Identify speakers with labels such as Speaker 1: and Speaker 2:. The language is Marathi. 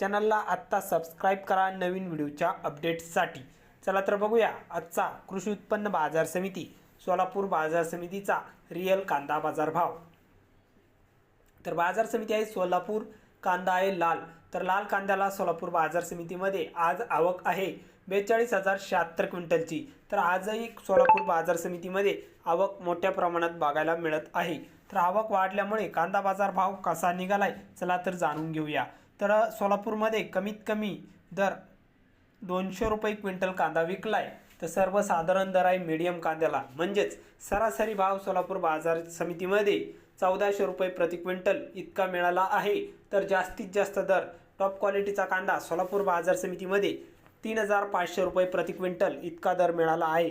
Speaker 1: चॅनलला आत्ता सबस्क्राईब करा नवीन व्हिडिओच्या अपडेट्ससाठी चला तर बघूया आजचा कृषी उत्पन्न बाजार समिती सोलापूर बाजार समितीचा रिअल कांदा बाजार भाव. तर बाजार समिती आहे सोलापूर कांदा आहे लाल. तर लाल कांद्याला सोलापूर बाजार समितीमध्ये आज आवक आहे बेचाळीस हजार शहात्तर क्विंटलची. तर आजही सोलापूर बाजार समितीमध्ये आवक मोठ्या प्रमाणात बघायला मिळत आहे. तर आवक वाढल्यामुळे कांदा बाजार भाव कसा निघालाय चला तर जाणून घेऊया. तर सोलापूरमध्ये कमीत कमी दर दोनशे रुपये क्विंटल कांदा विकलाय. तर सर्वसाधारण दर आहे मीडियम कांद्याला. म्हणजेच सरासरी भाव सोलापूर बाजार समितीमध्ये चौदाशे रुपये प्रति क्विंटल इतका मिळाला आहे. तर जास्तीत जास्त दर टॉप क्वालिटीचा कांदा सोलापूर बाजार समितीमध्ये तीन हजार पाचशे रुपये प्रति क्विंटल इतका दर मिळाला आहे.